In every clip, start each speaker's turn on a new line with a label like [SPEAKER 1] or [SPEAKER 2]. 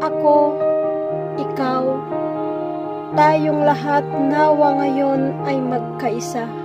[SPEAKER 1] ako, ikaw, tayong lahat nawa ngayon ay magkaisa.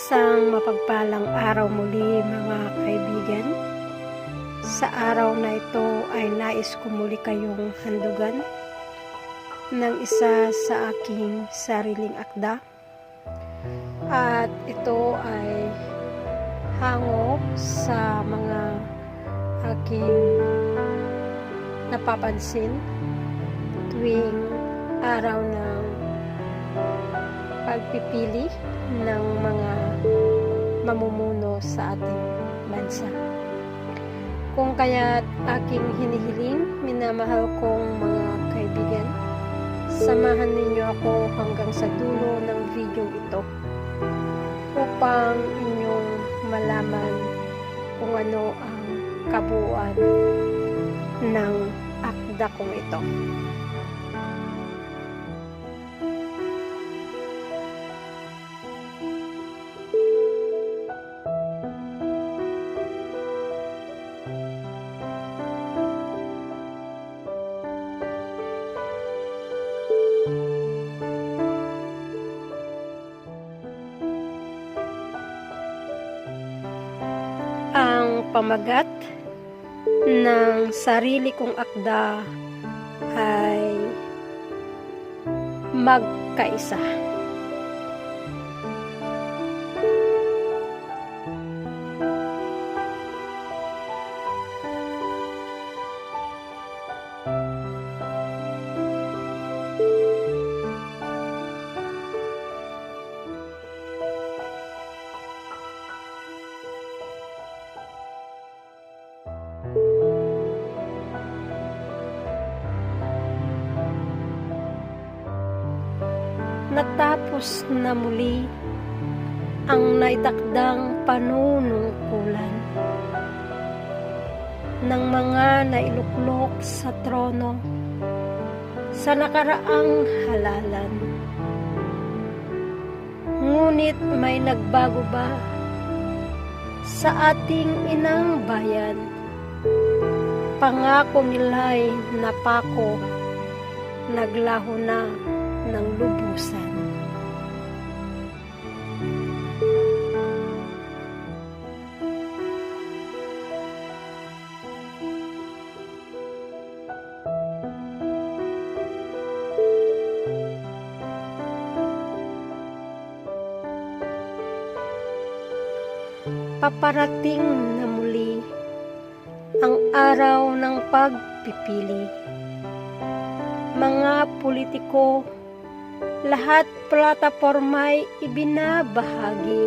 [SPEAKER 1] Isang mapagpalang araw muli mga kaibigan. Sa araw na ito ay nais ko muli kayong handugan ng isa sa aking sariling akda. At ito ay hango sa mga aking napapansin tuwing araw ng pagpipili ng mga mamumuno sa ating bansa. Kung kaya't aking hinihiling, minamahal kong mga kaibigan, samahan ninyo ako hanggang sa dulo ng video ito upang inyong malaman kung ano ang kabuuan ng akda kong ito. Pamagat ng sarili kong akda ay magkaisa. Natapos na muli ang naitakdang panunungkulan ng mga nailuklok sa trono sa nakaraang halalan. Ngunit may nagbago ba sa ating inang bayan? Pangako nila'y napako, naglaho na ng lubusan. Paparating na muli ang araw ng pagpipili. Mga politiko lahat plataporma'y ibinabahagi.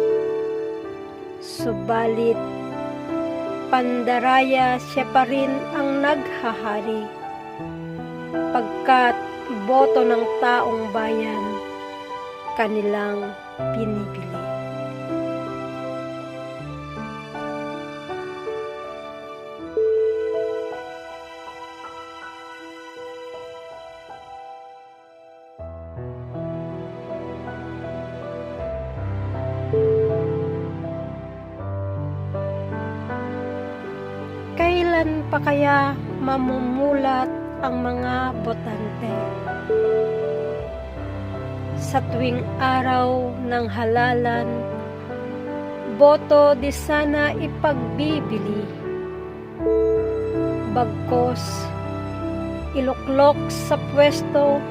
[SPEAKER 1] Subalit, pandaraya siya pa rin ang naghahari. Pagkat boto ng taong bayan, kanilang pinipili. Pa kaya mamumulat ang mga botante? Sa tuwing araw ng halalan, boto di sana ipagbibili. Bagkos, iluklok sa pwesto,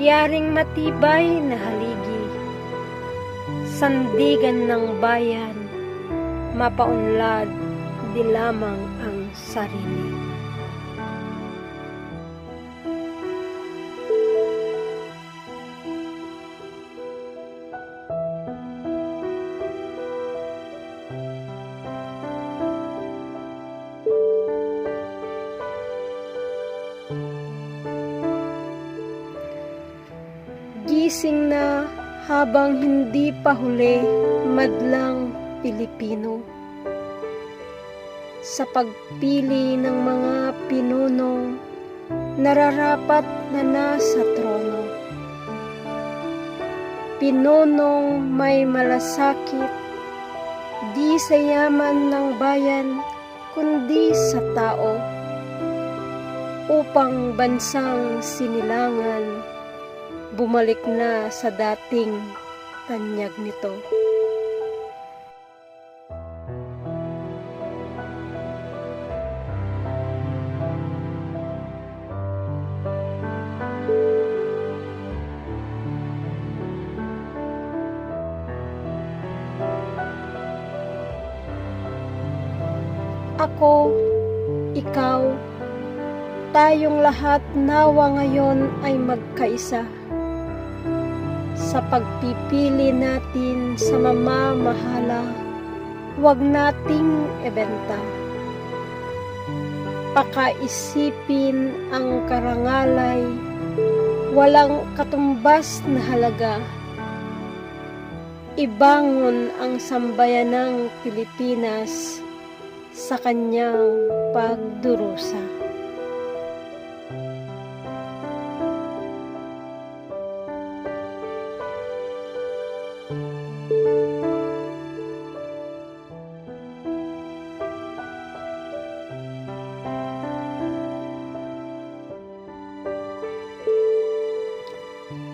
[SPEAKER 1] yaring matibay na haligi. Sandigan ng bayan, mapaunlad di lamang ang sarili. Gising na habang hindi pa huli madlang Pilipino. Sa pagpili ng mga pinunong nararapat na nasa trono. Pinunong may malasakit, di sa yaman ng bayan, kundi sa tao. Upang bansang sinilangan, bumalik na sa dating tanyag nito. Ako, ikaw, tayong lahat nawa ngayon ay magkaisa sa pagpipili natin sa mamamahala, huwag nating ibenta. Pakaisipin ang karangalay, walang katumbas na halaga. Ibangon ang sambayanang Pilipinas sa kanyang pagdurusa.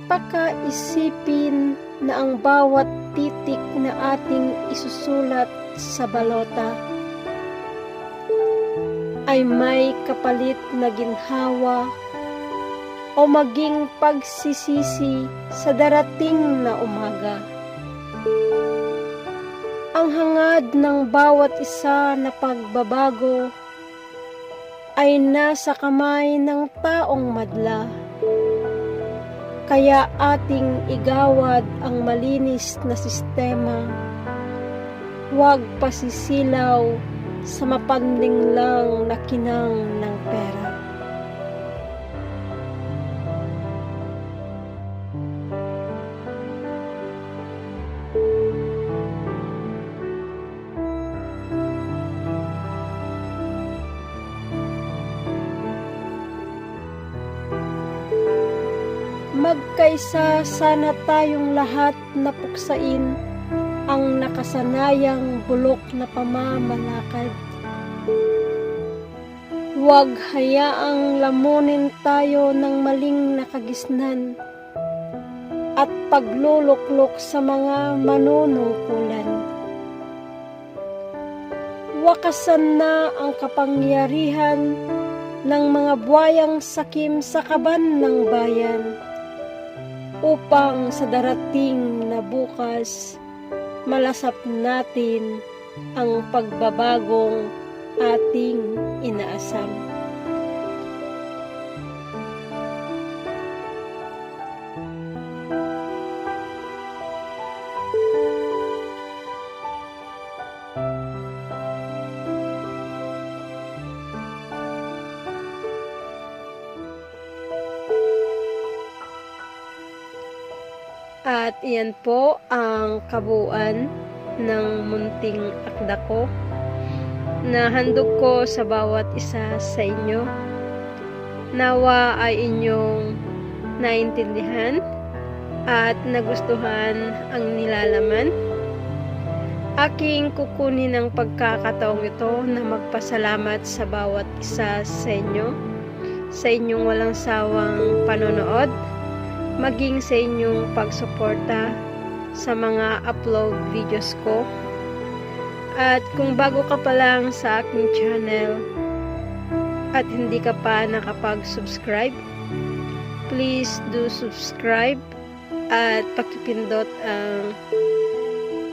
[SPEAKER 1] Pakaisipin na ang bawat titik na ating isusulat sa balota ay may kapalit na ginhawa o maging pagsisisi sa darating na umaga. Ang hangad ng bawat isa na pagbabago ay nasa kamay ng taong madla. Kaya ating igawad ang malinis na sistema. Huwag pasisilaw sa mapanding lang na kinang ng pera. Magkaisa sana tayong lahat na puksain ang nakasanayang bulok na pamamalakad. Huwag hayaang lamunin tayo ng maling nakagisnan at pagluluklok sa mga manunungkulan. Wakasan na ang kapangyarihan ng mga buwayang sakim sa kaban ng bayan upang sa darating na bukas malasap natin ang pagbabagong ating inaasam. At iyan po ang kabuuan ng munting akda ko na handog ko sa bawat isa sa inyo. Nawa ay inyong naintindihan at nagustuhan ang nilalaman. Aking kukunin ang pagkakataong ito na magpasalamat sa bawat isa sa inyo, sa inyong walang sawang panonood, maging sa inyong pagsuporta sa mga upload videos ko. At kung bago ka pa lang sa aking channel at hindi ka pa nakapag-subscribe, please do subscribe at pakipindot ang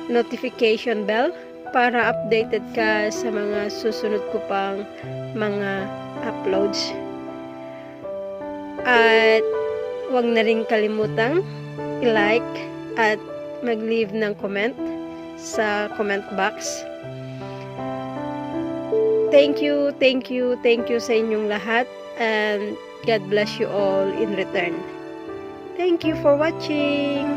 [SPEAKER 1] notification bell para updated ka sa mga susunod ko pang mga uploads. At huwag na rin kalimutang i-like at mag-leave ng comment sa comment box. Thank you, thank you, thank you sa inyong lahat and God bless you all in return. Thank you for watching.